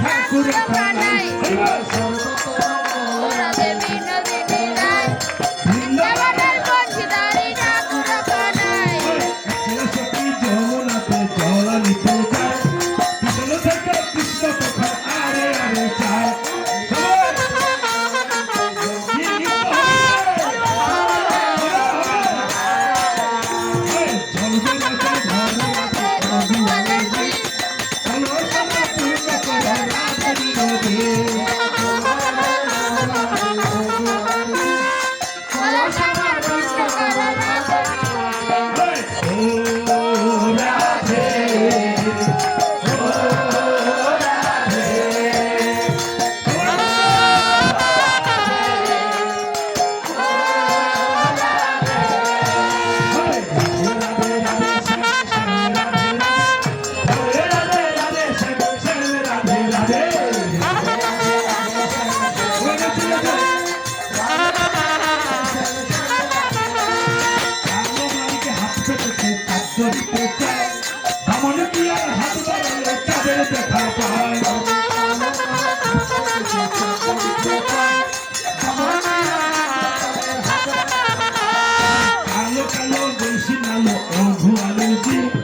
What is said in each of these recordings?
Thakur Thank you. Original, original, original.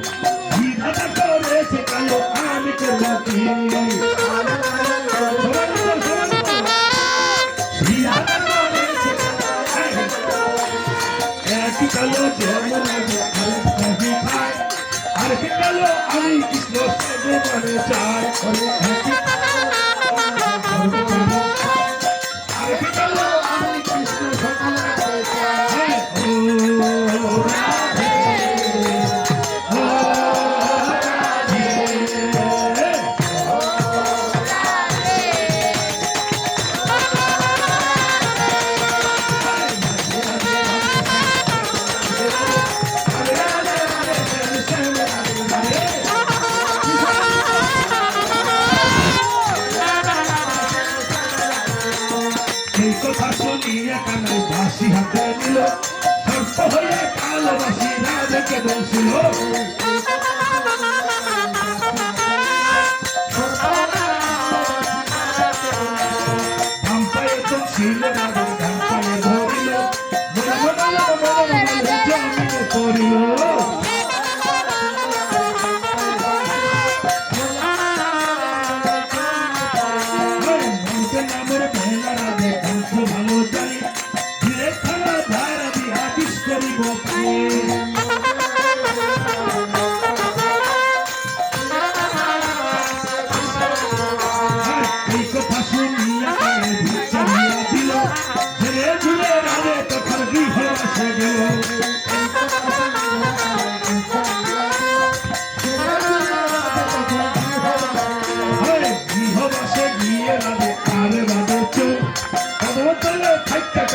ভক্ত হয়ে ভালোবাসি রাধেকে বলছিল?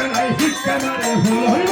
নাই শিক্ষা মানে ভুল হইব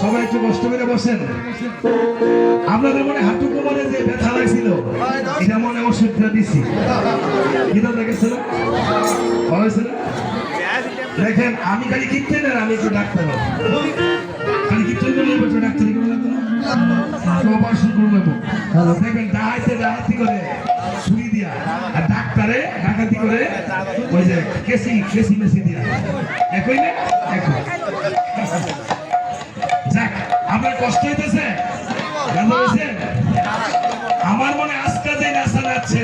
সবাই একটু কষ্ট করে বসেন আপনাদের মনে হাঁটু কোমরে যে ব্যথা লাগছিল এটা মনে ওষুধটা দিছি। কিনা দেখেছিল ভালো হয়েছে দেখেন, আমি খালি কীর্তন আর আমি একটু ডাক্তার। খালি একটু লাগতো না। অপারেশন করে নেব দেখবেন ডাহাইতে ডাহাইতি করে ছুরি দিয়া আর ডাক্তারে ডাকাতি করে ওই যে কেসি কেসি মেসি দিয়া। একই না? একই। যাক আপনার কষ্ট হইতেছে? আমার মনে আজকে যে নাচা নাচছে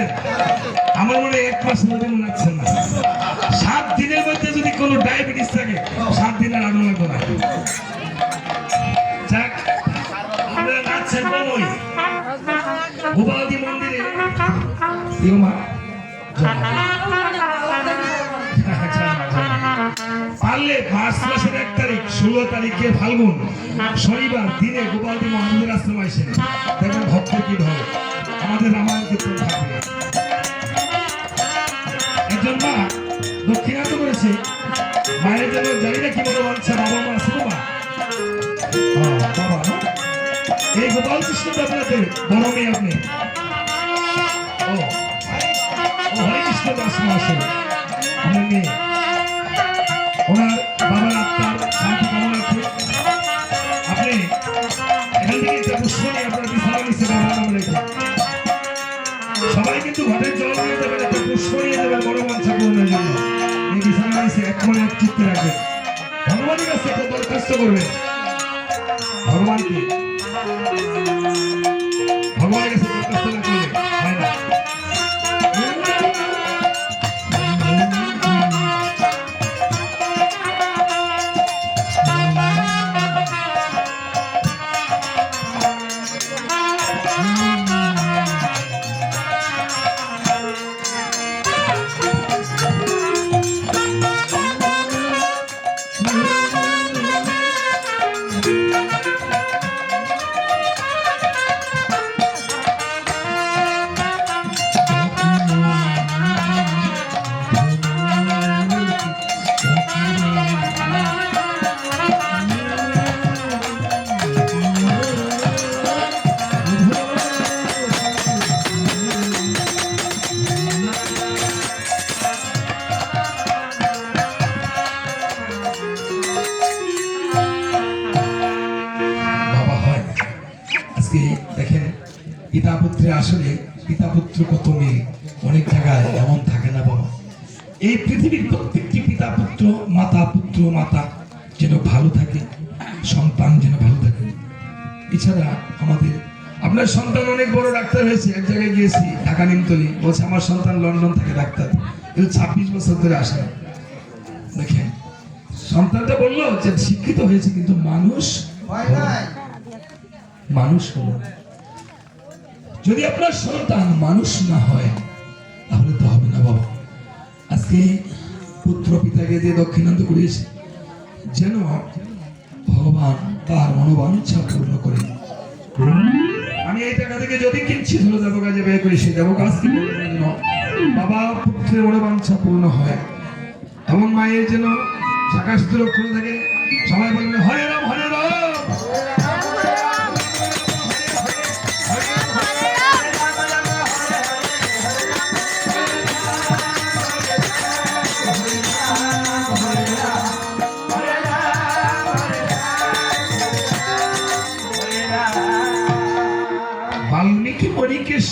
আমার মনে এক মাস মনে হচ্ছে না। সাত দিনের মধ্যে যদি কোনো ডায়াবেটিস থাকে সাত দিনের আগে মার্চ মাসের এক তারিখ ষোলো তারিখে ফাল্গুন শনিবার দিনে গোপালদি মহানন্দের আশ্রম আসেন দেখবেন ভক্ত কি হবে আমাদের রামায়ণ কীর্তন থাকবে। একজন মা দক্ষিণান্ত করেছে মায়ের জন্য জানি না কি বলে বলছে বাবা মা আছে হ্যাঁ, বাবা এই গোপাল কৃষ্ণ আপনাদের বড় মেয়ে আপনি। ও হরে কৃষ্ণ দাস মহাশয় আমার মেয়ে। ওনার বড় মঞ্চা পূরণের জন্য। এই এক মনে এক চিত্তে ভগবানের কাছে দরখাস্ত করবেন ভগবানকে। ভগবানের কাছে দরখাস্ত কত মেয়ে অনেক জায়গায় এমন থাকে না বাবা। এই পৃথিবীর প্রত্যেকটি পিতা পুত্র মাতা পুত্র মাতা যেন ভালো থাকে সন্তান যেন ভালো থাকে। এছাড়া আমাদের আপনার সন্তান অনেক বড় ডাক্তার হয়েছে। এক জায়গায় গিয়েছি ঢাকা নিমতলি। বলছে আমার সন্তান লন্ডন থেকে ডাক্তার। কিন্তু ছাব্বিশ বছর ধরে আসে দেখেন সন্তানটা বলল যে শিক্ষিত হয়েছে কিন্তু মানুষ মানুষ হলো। যদি আপনার সন্তান মানুষ না হয়, তাহলে তো হবে না বাবা। আজকে পুত্র পিতাকে দিয়ে দক্ষিণান্ত করিয়েছে যেন ভগবান তার মনোবাঞ্ছা পূর্ণ করে। আমি এই টাকা থেকে যদি কিনছি ধরে যাব কাজে ব্যয় করি সে যাব কাজ বাবা, পুত্রের মনোবাঞ্ছা পূর্ণ হয়। এমন মায়ের যেন সুতরক করে থাকে, সবাই বলবে, হরে রাম হরে রাম।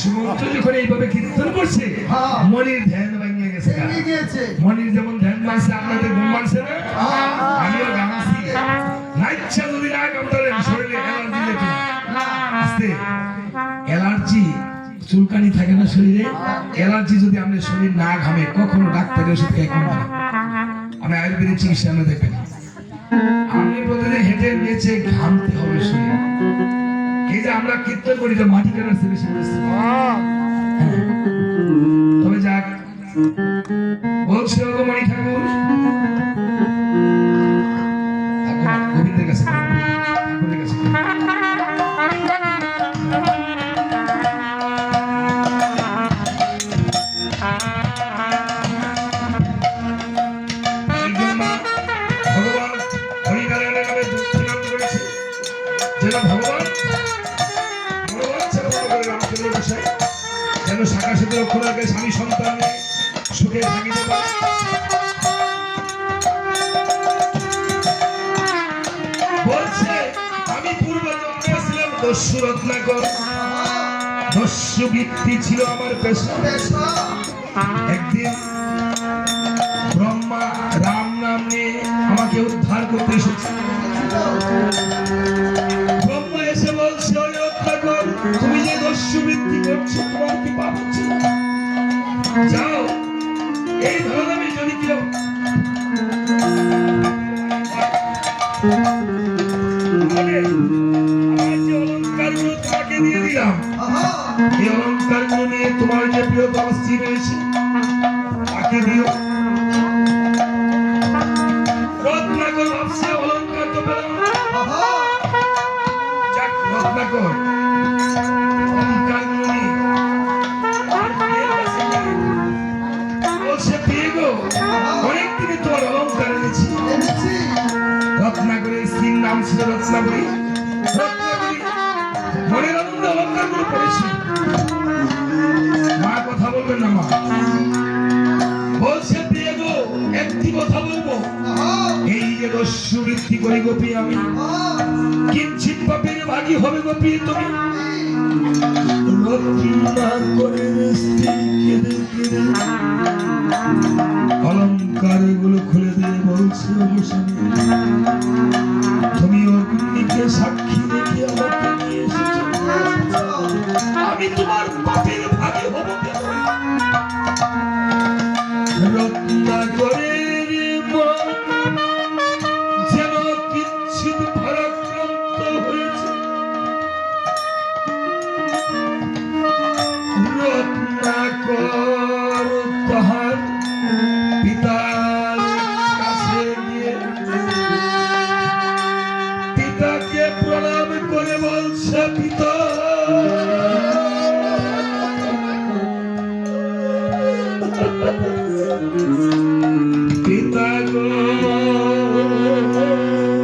সুমন্ত্র যখন এইভাবে কীর্তন করছে হ্যাঁ। মনির ধ্যান ভাঙিয়ে গেছে। মনির যেমন ধ্যান ভাঙছে আপনাদের ঘুম ভাঙছে না? হ্যাঁ। আমিও নাইচ্ছা যদি না কামতালেন শরীরে অ্যালার্জি যেত আস্তে। অ্যালার্জি চুলকানি থাকে না শরীরে? অ্যালার্জি যদি আমাদের শরীর না ঘামে কখনো ডাক্তারের ওষুধ খেয়ে কমবে না। আমি আয়ুর্বেদিক চিকিৎসা আমরা দেখবেন আপনি প্রতিদিন হেঁটে নিয়েছে ঘামতে হবে শরীর। এই যে আমরা কীর্তন করি যে মাটি কেনার ছেলে। তবে যাক বলছে ওগো মণি ঠাকুর যেন শাখা সেতু রক্ষণাকে স্বামী সন্তান সুখে থাকিতে পারে। আমি ছিল আমার ব্রহ্মা রাম আমাকে উদ্ধার করতে এসেছে। ব্রহ্মা এসে বলছে, "ওরে রত্নাকর, তুমি যে দস্যু বৃত্তি করছ তোমাকে দিয়ে দিলাম এই অলঙ্কারগুলো নিয়ে তোমার যে প্রিয়তম স্ত্রী রয়েছে তাকে দিও। রত্নাকর ভাবছে অলঙ্কার তো পেলাম যাক রত্নাকর। অলঙ্কারগুলো নাম ছিল রত্নাকরী মনের আনন্দ অলঙ্কারগুলো পড়েছে। মা কথা বলবেন না, মা। বলছে গো, একটি কথা বলব। এই যে দস্যু বৃত্তি করি গোপী আমি। কিঞ্চিত পাপের ভাগী হবে গোপী তুমি। অলঙ্কারগুলো খুলে দিয়ে বলছে সাক্ষী রেখে এসেছ। আমি তোমার পাপের